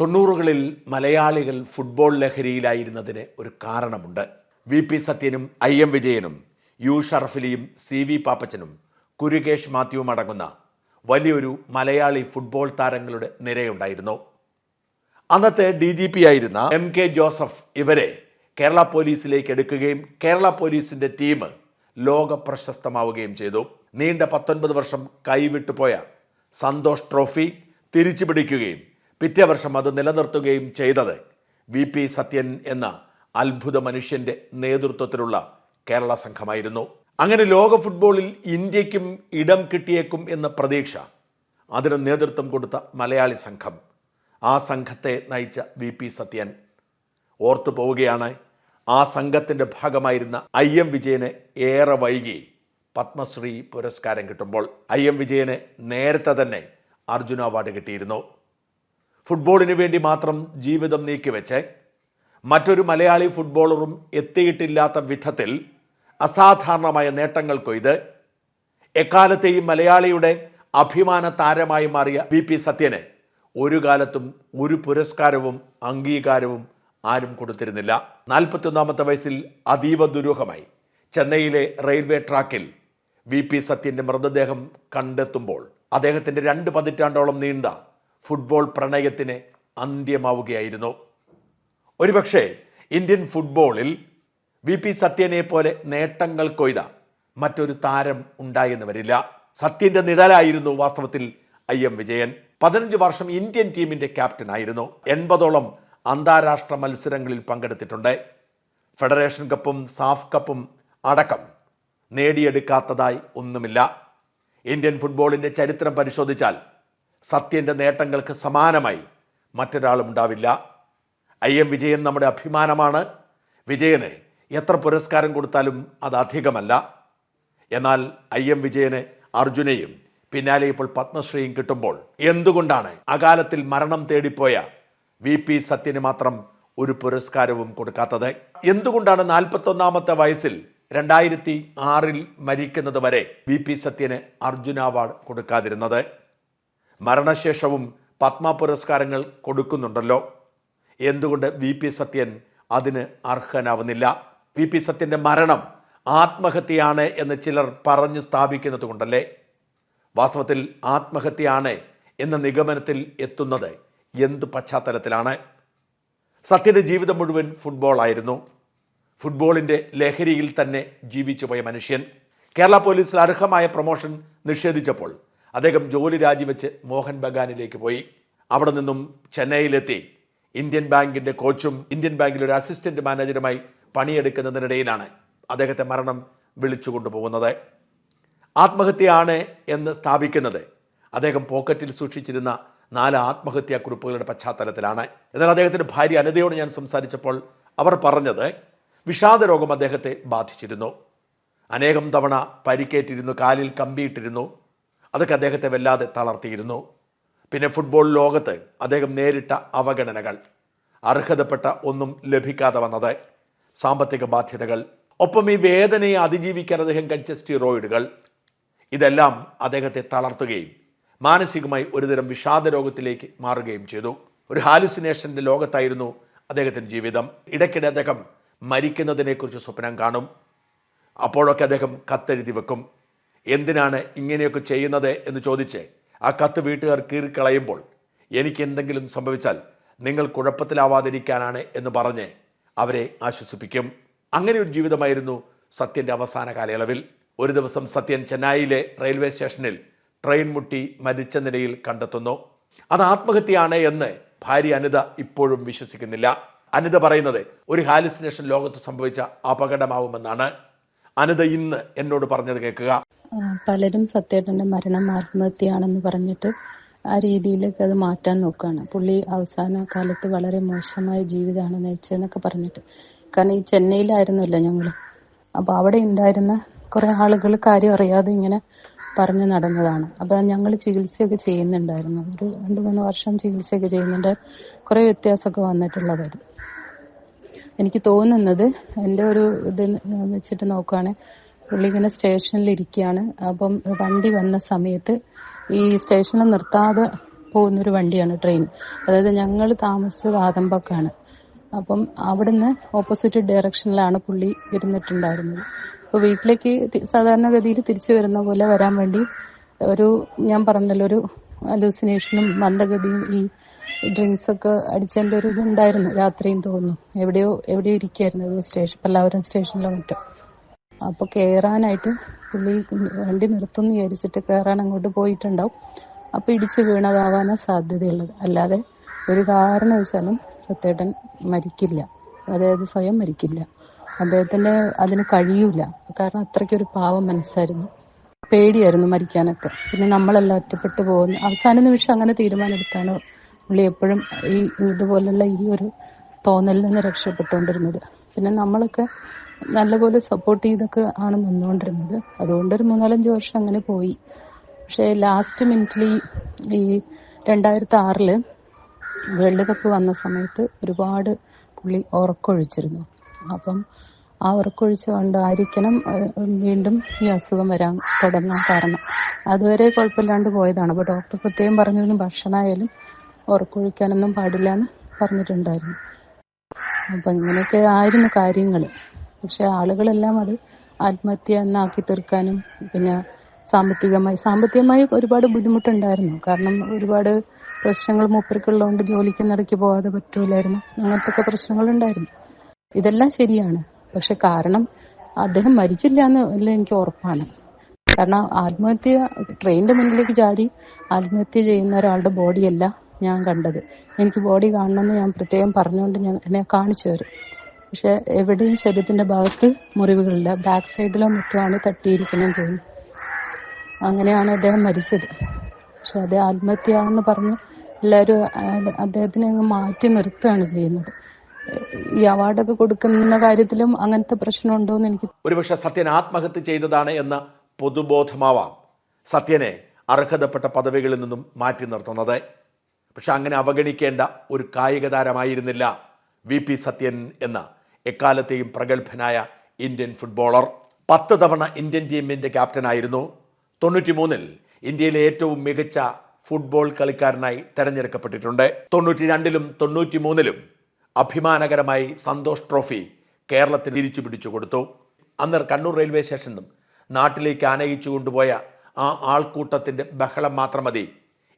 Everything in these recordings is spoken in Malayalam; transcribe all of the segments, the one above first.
തൊണ്ണൂറുകളിൽ മലയാളികൾ ഫുട്ബോൾ ലഹരിയിലായിരുന്നതിന് ഒരു കാരണമുണ്ട്. വി പി സത്യനും ഐ എം വിജയനും യു ഷറഫിലിയും സി വി പാപ്പച്ചനും കുരുകേഷ് മാത്യുവും അടങ്ങുന്ന വലിയൊരു മലയാളി ഫുട്ബോൾ താരങ്ങളുടെ നിരയുണ്ടായിരുന്നു. അന്നത്തെ ഡി ജി പി ആയിരുന്ന എം കെ ജോസഫ് ഇവരെ കേരള പോലീസിലേക്ക് എടുക്കുകയും കേരള പോലീസിന്റെ ടീം ലോക പ്രശസ്തമാവുകയും ചെയ്തു. നീണ്ട പത്തൊൻപത് വർഷം കൈവിട്ടുപോയ സന്തോഷ് ട്രോഫി തിരിച്ചു പിടിക്കുകയും പിറ്റേ വർഷം അത് നിലനിർത്തുകയും ചെയ്തത് വി പി സത്യൻ എന്ന അത്ഭുത മനുഷ്യന്റെ നേതൃത്വത്തിലുള്ള കേരള സംഘമായിരുന്നു. അങ്ങനെ ലോക ഫുട്ബോളിൽ ഇന്ത്യക്കും ഇടം കിട്ടിയേക്കും എന്ന പ്രതീക്ഷ അതിന് നേതൃത്വം കൊടുത്ത മലയാളി സംഘം. ആ സംഘത്തെ നയിച്ച വി പി സത്യൻ. ഓർത്തു പോവുകയാണ്. ആ സംഘത്തിന്റെ ഭാഗമായിരുന്ന ഐ എം വിജയന് ഏറെ വൈകി പത്മശ്രീ പുരസ്കാരം കിട്ടുമ്പോൾ. ഐ എം വിജയന് നേരത്തെ തന്നെ അർജുന അവാർഡ് കിട്ടിയിരുന്നു. ഫുട്ബോളിന് വേണ്ടി മാത്രം ജീവിതം നീക്കിവെച്ച് മറ്റൊരു മലയാളി ഫുട്ബോളറും എത്തിയിട്ടില്ലാത്ത വിധത്തിൽ അസാധാരണമായ നേട്ടങ്ങൾ കൊയ്ത് എക്കാലത്തെയും മലയാളിയുടെ അഭിമാന താരമായി മാറിയ വി പി സത്യന് ഒരു കാലത്തും ഒരു പുരസ്കാരവും അംഗീകാരവും ആരും കൊടുത്തിരുന്നില്ല. നാൽപ്പത്തൊന്നാമത്തെ വയസ്സിൽ അതീവ ദുരൂഹമായി ചെന്നൈയിലെ റെയിൽവേ ട്രാക്കിൽ വി പി സത്യന്റെ മൃതദേഹം കണ്ടെത്തുമ്പോൾ അദ്ദേഹത്തിന്റെ രണ്ട് പതിറ്റാണ്ടോളം നീണ്ട ഫുട്ബോൾ പ്രണയത്തിന് അന്ത്യമാവുകയായിരുന്നു. ഒരുപക്ഷെ ഇന്ത്യൻ ഫുട്ബോളിൽ വി പി സത്യനെ പോലെ നേട്ടങ്ങൾ കൊയ്ത മറ്റൊരു താരം ഉണ്ടായെന്ന് വരില്ല. സത്യന്റെ നിഴലായിരുന്നു വാസ്തവത്തിൽ ഐ എം വിജയൻ. പതിനഞ്ച് വർഷം ഇന്ത്യൻ ടീമിന്റെ ക്യാപ്റ്റനായിരുന്നു എൺപതോളം അന്താരാഷ്ട്ര മത്സരങ്ങളിൽ പങ്കെടുത്തിട്ടുണ്ട്. ഫെഡറേഷൻ കപ്പും സാഫ് കപ്പും അടക്കം നേടിയെടുക്കാത്തതായി ഒന്നുമില്ല. ഇന്ത്യൻ ഫുട്ബോളിന്റെ ചരിത്രം പരിശോധിച്ചാൽ സത്യന്റെ നേട്ടങ്ങൾക്ക് സമാനമായി മറ്റൊരാളും ഉണ്ടാവില്ല. ഐ എം വിജയൻ നമ്മുടെ അഭിമാനമാണ്. വിജയന് എത്ര പുരസ്കാരം കൊടുത്താലും അത് അധികമല്ല. എന്നാൽ ഐ എം വിജയന് അർജുനയും പിന്നാലെ ഇപ്പോൾ പത്മശ്രീയും കിട്ടുമ്പോൾ എന്തുകൊണ്ടാണ് അകാലത്തിൽ മരണം തേടിപ്പോയ വി പി സത്യന് മാത്രം ഒരു പുരസ്കാരവും കൊടുക്കാത്തത്? എന്തുകൊണ്ടാണ് നാൽപ്പത്തൊന്നാമത്തെ വയസ്സിൽ രണ്ടായിരത്തി ആറിൽ മരിക്കുന്നത് വരെ വി പി സത്യന് അർജുന അവാർഡ് കൊടുക്കാതിരുന്നത്? മരണശേഷവും പത്മ പുരസ്കാരങ്ങൾ കൊടുക്കുന്നുണ്ടല്ലോ. എന്തുകൊണ്ട് വി പി സത്യൻ അതിന് അർഹനാവുന്നില്ല? വി പി സത്യന്റെ മരണം ആത്മഹത്യയാണ് എന്ന് ചിലർ പറഞ്ഞു സ്ഥാപിക്കുന്നത് കൊണ്ടല്ലേ? വാസ്തവത്തിൽ ആത്മഹത്യയാണ് എന്ന നിഗമനത്തിൽ എത്തുന്നത് എന്ത് പശ്ചാത്തലത്തിലാണ്? സത്യന്റെ ജീവിതം മുഴുവൻ ഫുട്ബോൾ ആയിരുന്നു. ഫുട്ബോളിന്റെ ലഹരിയിൽ തന്നെ ജീവിച്ചു പോയ മനുഷ്യൻ. കേരള പോലീസിൽ അർഹമായ പ്രൊമോഷൻ നിഷേധിച്ചപ്പോൾ അദ്ദേഹം ജോലി രാജിവെച്ച് മോഹൻ ബഗാനിലേക്ക് പോയി. അവിടെ നിന്നും ചെന്നൈയിലെത്തി. ഇന്ത്യൻ ബാങ്കിന്റെ കോച്ചും ഇന്ത്യൻ ബാങ്കിൽ ഒരു അസിസ്റ്റന്റ് മാനേജറുമായി പണിയെടുക്കുന്നതിനിടയിലാണ് അദ്ദേഹത്തെ മരണം വിളിച്ചു കൊണ്ടുപോകുന്നത്. ആത്മഹത്യയാണ് എന്ന് സ്ഥാപിക്കുന്നത്. അദ്ദേഹം പോക്കറ്റിൽ സൂക്ഷിച്ചിരുന്ന നാല് ആത്മഹത്യാ കുറിപ്പുകളുടെ പശ്ചാത്തലത്തിലാണ്. എന്നാൽ അദ്ദേഹത്തിന്റെ ഭാര്യ അനിതയോട് ഞാൻ സംസാരിച്ചപ്പോൾ അവർ പറഞ്ഞത് വിഷാദ രോഗം അദ്ദേഹത്തെ ബാധിച്ചിരുന്നു. അനേകം തവണ പരിക്കേറ്റിരുന്നു കാലിൽ കമ്പിയിട്ടിരുന്നു. അതൊക്കെ അദ്ദേഹത്തെ വല്ലാതെ തളർത്തിയിരുന്നു. പിന്നെ ഫുട്ബോൾ ലോകത്ത് അദ്ദേഹം നേരിട്ട അവഗണനകൾ അർഹതപ്പെട്ട ഒന്നും ലഭിക്കാതെ വന്നത് സാമ്പത്തിക ബാധ്യതകൾ ഒപ്പം ഈ വേദനയെ അതിജീവിക്കാൻ അദ്ദേഹം കഴിച്ച സ്റ്റിറോയിഡുകൾ ഇതെല്ലാം അദ്ദേഹത്തെ തളർത്തുകയും മാനസികമായി ഒരുതരം വിഷാദ രോഗത്തിലേക്ക് മാറുകയും ചെയ്തു. ഒരു ഹാലുസിനേഷന്റെ ലോകത്തായിരുന്നു അദ്ദേഹത്തിന്റെ ജീവിതം. ഇടയ്ക്കിടെ അദ്ദേഹം മരിക്കുന്നതിനെക്കുറിച്ച് സ്വപ്നം കാണും. അപ്പോഴൊക്കെ അദ്ദേഹം കത്തെഴുതി വെക്കും. എന്തിനാണ് ഇങ്ങനെയൊക്കെ ചെയ്യുന്നത് എന്ന് ചോദിച്ച് ആ കത്ത് വീട്ടുകാർ കീറിക്കളയുമ്പോൾ എനിക്ക് എന്തെങ്കിലും സംഭവിച്ചാൽ നിങ്ങൾ കുഴപ്പത്തിലാവാതിരിക്കാനാണ് എന്ന് പറഞ്ഞ് അവരെ ആശ്വസിപ്പിക്കും. അങ്ങനെ ഒരു ജീവിതമായിരുന്നു സത്യന്റെ അവസാന കാലയളവിൽ. ഒരു ദിവസം സത്യൻ ചെന്നൈയിലെ റെയിൽവേ സ്റ്റേഷനിൽ ട്രെയിൻ മുട്ടി മരിച്ച നിലയിൽ കണ്ടെത്തുന്നു. അത് ആത്മഹത്യയാണ് എന്ന് ഭാര്യ അനിത ഇപ്പോഴും വിശ്വസിക്കുന്നില്ല. അനിത പറയുന്നത് ഒരു ഹാലുസിനേഷൻ ലോകത്ത് സംഭവിച്ച അപകടമാവുമെന്നാണ്. അനിത ഇന്ന് എന്നോട് പറഞ്ഞത് കേൾക്കുക. പലരും സത്യേട്ടന്റെ മരണം ആത്മഹത്യയാണെന്ന് പറഞ്ഞിട്ട് ആ രീതിയിലേക്ക് അത് മാറ്റാൻ നോക്കുകയാണ് പുള്ളി അവസാന കാലത്ത് വളരെ മോശമായ ജീവിതമാണ് നയിച്ചതെന്നൊക്കെ പറഞ്ഞിട്ട്. കാരണം ഈ ചെന്നൈയിലായിരുന്നല്ലോ ഞങ്ങൾ അപ്പൊ അവിടെ ഉണ്ടായിരുന്ന കുറെ ആളുകൾ കാര്യം അറിയാതെ ഇങ്ങനെ പറഞ്ഞു നടന്നതാണ്. അപ്പൊ ഞങ്ങൾ ചികിത്സയൊക്കെ ചെയ്യുന്നുണ്ടായിരുന്നു. ഒരു രണ്ടു മൂന്ന് വർഷം ചികിത്സയൊക്കെ ചെയ്യുന്നുണ്ട്. കുറെ വ്യത്യാസമൊക്കെ വന്നിട്ടുള്ളതായിരുന്നു. എനിക്ക് തോന്നുന്നത് എന്റെ ഒരു ഇത് വെച്ചിട്ട് നോക്കുകയാണെങ്കിൽ പുള്ളി ഇങ്ങനെ സ്റ്റേഷനിൽ ഇരിക്കുകയാണ് അപ്പം വണ്ടി വന്ന സമയത്ത് ഈ സ്റ്റേഷനിൽ നിർത്താതെ പോകുന്നൊരു വണ്ടിയാണ് ട്രെയിൻ. അതായത് ഞങ്ങൾ താമസിച്ചത് ആദമ്പക്കാണ് അപ്പം അവിടുന്ന് ഓപ്പോസിറ്റ് ഡയറക്ഷനിലാണ് പുള്ളി ഇരുന്നിട്ടുണ്ടായിരുന്നത്. അപ്പോൾ വീട്ടിലേക്ക് സാധാരണഗതിയിൽ തിരിച്ചു വരുന്ന പോലെ വരാൻ വേണ്ടി ഒരു ഞാൻ പറഞ്ഞല്ലോ ഒരു അലൂസിനേഷനും മന്ദഗതിയും ഈ ഡ്രിങ്ക്സ് ഒക്കെ അടിച്ചതിന്റെ ഒരു ഇതുണ്ടായിരുന്നു. രാത്രിയും തോന്നുന്നു എവിടെയോ എവിടെയോ ഇരിക്കായിരുന്നു. സ്റ്റേഷൻ പല്ലാവരം സ്റ്റേഷനിലോ മറ്റോ. അപ്പൊ കേറാനായിട്ട് പുള്ളി വണ്ടി നിർത്തുന്ന വിചാരിച്ചിട്ട് കയറാൻ അങ്ങോട്ട് പോയിട്ടുണ്ടാവും. അപ്പൊ ഇടിച്ച് വീണതാവാനാ സാധ്യതയുള്ളത്. അല്ലാതെ ഒരു കാരണം വെച്ചാലും സത്യേട്ടൻ മരിക്കില്ല. അതായത് സ്വയം മരിക്കില്ല. അദ്ദേഹത്തിന് അതിന് കഴിയൂല. കാരണം അത്രയ്ക്കൊരു പാവം മനസ്സായിരുന്നു. പേടിയായിരുന്നു മരിക്കാനൊക്കെ. പിന്നെ നമ്മളെല്ലാം ഒറ്റപ്പെട്ടു പോകുന്നു. അവസാന നിമിഷം അങ്ങനെ തീരുമാനമെടുത്താണ് പുള്ളി എപ്പോഴും ഈ ഇതുപോലുള്ള ഈ ഒരു തോന്നലിൽ നിന്ന് രക്ഷപ്പെട്ടുകൊണ്ടിരുന്നത്. പിന്നെ നമ്മളൊക്കെ നല്ലപോലെ സപ്പോർട്ട് ചെയ്തൊക്കെ ആണ് നിന്നുകൊണ്ടിരുന്നത്. അതുകൊണ്ട് ഒരു മൂന്നാലഞ്ച് വർഷം അങ്ങനെ പോയി. പക്ഷേ ലാസ്റ്റ് മിനിറ്റിൽ ഈ രണ്ടായിരത്തി ആറിൽ വേൾഡ് കപ്പ് വന്ന സമയത്ത് ഒരുപാട് പുള്ളി ഉറക്കൊഴിച്ചിരുന്നു. അപ്പം ആ ഉറക്കൊഴിച്ച് കൊണ്ടായിരിക്കണം വീണ്ടും ഈ അസുഖം വരാൻ തുടങ്ങാൻ കാരണം. അതുവരെ കുഴപ്പമില്ലാണ്ട് പോയതാണ്. അപ്പോൾ ഡോക്ടർ പ്രത്യേകം പറഞ്ഞിരുന്നു ഭക്ഷണമായാലും ഉറക്കൊഴിക്കാനൊന്നും പാടില്ല എന്ന് പറഞ്ഞിട്ടുണ്ടായിരുന്നു. അപ്പൊ ഇങ്ങനെയൊക്കെ ആയിരുന്നു കാര്യങ്ങൾ പക്ഷെ ആളുകളെല്ലാം അത് ആത്മഹത്യ എന്നാക്കി തീർക്കാനും പിന്നെ സാമ്പത്തികമായി സാമ്പത്തികമായി ഒരുപാട് ബുദ്ധിമുട്ടുണ്ടായിരുന്നു. കാരണം ഒരുപാട് പ്രശ്നങ്ങൾ മൂപ്പർക്കുള്ളതുകൊണ്ട് ജോലിക്കുന്നിടയ്ക്ക് പോകാതെ പറ്റൂലായിരുന്നു. അങ്ങനത്തെ ഒക്കെ പ്രശ്നങ്ങളുണ്ടായിരുന്നു. ഇതെല്ലാം ശരിയാണ്. പക്ഷെ കാരണം അദ്ദേഹം മരിച്ചില്ല എന്ന് എനിക്ക് ഉറപ്പാണ്. കാരണം ആത്മഹത്യ ട്രെയിനിന്റെ മുന്നിലേക്ക് ചാടി ആത്മഹത്യ ചെയ്യുന്ന ഒരാളുടെ ബോഡിയല്ല ഞാൻ കണ്ടത്. എനിക്ക് ബോഡി കാണണമെന്ന് ഞാൻ പ്രത്യേകം പറഞ്ഞുകൊണ്ട് ഞാൻ എന്നെ കാണിച്ചു തരും. പക്ഷെ എവിടെയും ശരീരത്തിന്റെ ഭാഗത്ത് മുറിവുകളില്ല. ബാക്ക് സൈഡിലോ മറ്റോ ആണ് തട്ടിയിരിക്കണം ചെയ്യുന്നത്. അങ്ങനെയാണ് അദ്ദേഹം മരിച്ചത്. പക്ഷെ അത് ആത്മഹത്യയാണെന്ന് പറഞ്ഞ് എല്ലാവരും അദ്ദേഹത്തിനെ അങ്ങ് മാറ്റി നിർത്തുകയാണ് ചെയ്യുന്നത്. ഈ അവാർഡൊക്കെ കൊടുക്കുന്ന കാര്യത്തിലും അങ്ങനത്തെ പ്രശ്നമുണ്ടോ എന്ന് എനിക്ക് ഒരുപക്ഷെ സത്യൻ ആത്മഹത്യ ചെയ്തതാണ് എന്ന പൊതുബോധമാവാം സത്യനെ അർഹതപ്പെട്ട പദവികളിൽ നിന്നും മാറ്റി നിർത്തുന്നത്. പക്ഷെ അങ്ങനെ അവഗണിക്കേണ്ട ഒരു കായിക താരമായിരുന്നില്ല വി പി സത്യൻ എന്ന എക്കാലത്തെയും പ്രഗത്ഭനായ ഇന്ത്യൻ ഫുട്ബോളർ. പത്ത് തവണ ഇന്ത്യൻ ടീമിന്റെ ക്യാപ്റ്റനായിരുന്നു. തൊണ്ണൂറ്റി മൂന്നിൽ ഇന്ത്യയിലെ ഏറ്റവും മികച്ച ഫുട്ബോൾ കളിക്കാരനായി തെരഞ്ഞെടുക്കപ്പെട്ടിട്ടുണ്ട്. തൊണ്ണൂറ്റി രണ്ടിലും തൊണ്ണൂറ്റി മൂന്നിലും അഭിമാനകരമായി സന്തോഷ് ട്രോഫി കേരളത്തിന് തിരിച്ചു പിടിച്ചു കൊടുത്തു. അന്ന് കണ്ണൂർ റെയിൽവേ സ്റ്റേഷനിലും നാട്ടിലേക്ക് ആനയിച്ചു കൊണ്ടുപോയ ആ ആൾക്കൂട്ടത്തിന്റെ ബഹളം മാത്രം മതി.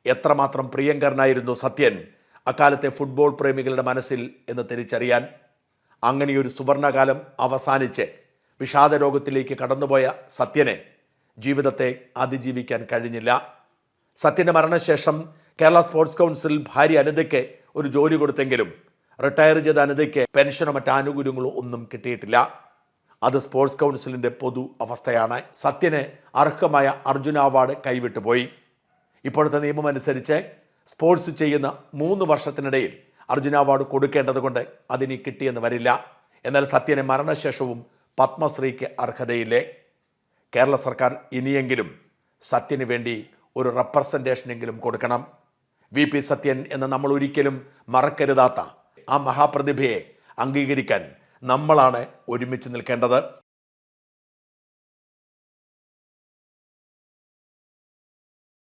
എത്രമാത്രം പ്രിയങ്കരനായിരുന്നു സത്യൻ അക്കാലത്തെ ഫുട്ബോൾ പ്രേമികളുടെ മനസ്സിൽ എന്ന് തിരിച്ചറിയാൻ അങ്ങനെയൊരു സുവർണകാലം അവസാനിച്ച് വിഷാദ രോഗത്തിലേക്ക് കടന്നുപോയ സത്യനെ ജീവിതത്തെ അതിജീവിക്കാൻ കഴിഞ്ഞില്ല. സത്യന്റെ മരണശേഷം കേരള സ്പോർട്സ് കൗൺസിൽ ഭാര്യ അനിതയ്ക്ക് ഒരു ജോലി കൊടുത്തെങ്കിലും റിട്ടയർ ചെയ്ത അനിതയ്ക്ക് പെൻഷനോ മറ്റ് ആനുകൂല്യങ്ങളോ ഒന്നും കിട്ടിയിട്ടില്ല. അത് സ്പോർട്സ് കൗൺസിലിന്റെ പൊതു അവസ്ഥയാണ്. സത്യന് അർഹമായ അർജുന അവാർഡ് കൈവിട്ടു പോയി ഇപ്പോഴത്തെ നിയമമനുസരിച്ച് സ്പോർട്സ് ചെയ്യുന്ന മൂന്ന് വർഷത്തിനിടയിൽ അർജുന അവാർഡ് കൊടുക്കേണ്ടത് കൊണ്ട് അതിന് കിട്ടിയെന്ന് വരില്ല. എന്നാൽ സത്യന് മരണശേഷവും പത്മശ്രീക്ക് അർഹതയില്ലേ? കേരള സർക്കാർ ഇനിയെങ്കിലും സത്യന് വേണ്ടി ഒരു റെപ്രസെന്റേഷനെങ്കിലും കൊടുക്കണം. വി പി സത്യൻ എന്ന് നമ്മൾ ഒരിക്കലും മറക്കരുതാത്ത ആ മഹാപ്രതിഭയെ അംഗീകരിക്കാൻ നമ്മളാണ് ഒരുമിച്ച് നിൽക്കേണ്ടത്.